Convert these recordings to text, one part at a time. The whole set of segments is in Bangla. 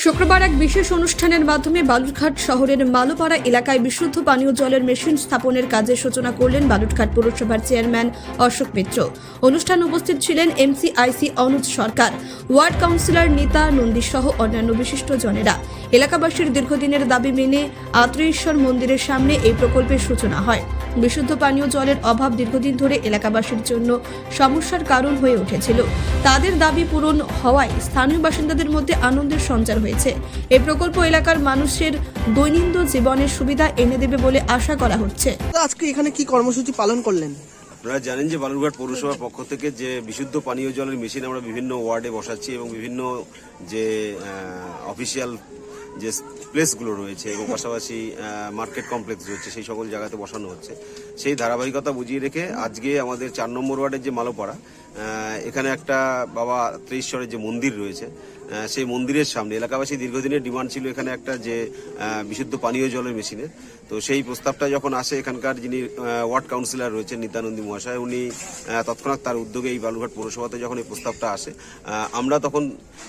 শুক্রবার এক বিশেষ অনুষ্ঠানের মাধ্যমে বালুরঘাট শহরের মালোপাড়া এলাকায় বিশুদ্ধ পানীয় জলের মেশিন স্থাপনের কাজের সূচনা করলেন বালুরঘাট পৌরসভার চেয়ারম্যান অশোক মিত্র। অনুষ্ঠানে উপস্থিত ছিলেন MCIC Anuj Sarkar, ward councillor নেতা নন্দী সহ অন্যান্য বিশিষ্ট জনেরা। এলাকাবাসীর দীর্ঘদিনের দাবি মেনে আত্রেশ্বর মন্দিরের সামনে এই প্রকল্পের সূচনা হয়। বিশুদ্ধ পানীয় জলের অভাব দীর্ঘদিন ধরে এলাকাবাসীর জন্য সমস্যার কারণ হয়ে উঠেছিল। তাদের দাবি পূরণ হওয়ায় স্থানীয় বাসিন্দাদের মধ্যে আনন্দের সঞ্চার হয়েছে। এই প্রকল্প এলাকার মানুষের দৈনন্দিন জীবনের সুবিধা এনে দেবে বলে আশা করা হচ্ছে। আজকে এখানে কি কর্মসূচি পালন করলেন? আপনারা জানেন যে বালুরঘাট পৌরসভার পক্ষ থেকে যে বিশুদ্ধ পানীয় জলের মেশিন আমরা বিভিন্ন ওয়ার্ডে বসাচ্ছি এবং বিভিন্ন যে অফিসিয়াল যে প্লেসগুলো রয়েছে এবং পাশাপাশি মার্কেট কমপ্লেক্স রয়েছে, সেই সকল জায়গাতে বসানো হচ্ছে। সেই ধারাবাহিকতা বুঝিয়ে রেখে আজকে আমাদের চার নম্বর ওয়ার্ডের যে মালোপাড়া এখানে একটা বাবা ত্রিশ্বরের যে মন্দির রয়েছে সেই মন্দিরের সামনে। এলাকাবাসী দীর্ঘদিনের ডিমান্ড ছিল এখানে একটা যে বিশুদ্ধ পানীয় জলের মেশিনের। তো সেই প্রস্তাবটা যখন আসে, এখানকার যিনি ওয়ার্ড কাউন্সিলর রয়েছেন নিত্যানন্দী মহাশয়, উনি তৎক্ষণাৎ তার উদ্যোগে এই বালুঘাট পৌরসভাতে যখন এই প্রস্তাবটা আসে আমরা তখন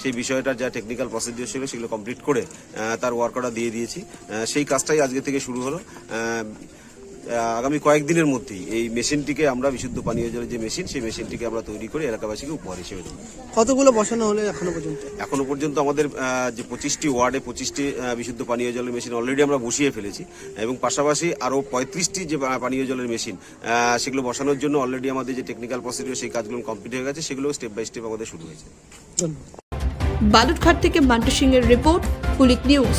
সেই বিষয়টার যা টেকনিক্যাল প্রসিডিওর ছিল সেগুলো কমপ্লিট করে তার ওয়ার্ক অর্ডার দিয়ে দিয়েছি। সেই কাজটাই আজকে থেকে শুরু হলো। আগামী কয়েকদিনের মধ্যেই এই মেশিনটিকে আমরা বিশুদ্ধ পানীয় জলের যে মেশিন সেই মেশিনটিকে আমরা তৈরি করে এলাকাবাসীকে উপহার হিসেবে দেবো। কতগুলো বসানো হলো এখনও পর্যন্ত? এখনও পর্যন্ত আমাদের যে পঁচিশটি ওয়ার্ডে পঁচিশটি বিশুদ্ধ পানীয় জলের মেশিন অলরেডি আমরা বসিয়ে ফেলেছি এবং পাশাপাশি আরও পঁয়ত্রিশটি যে পানীয় জলের মেশিন সেগুলো বসানোর জন্য অলরেডি আমাদের যে টেকনিক্যাল প্রসিডিওর সেই কাজগুলো কমপ্লিট হয়ে গেছে সেগুলো স্টেপ বাই স্টেপ আমাদের শুরু হয়েছে। ধন্যবাদ বালুরঘাট থেকে মান্টু সিং এর রিপোর্ট পুলিক নিউজ।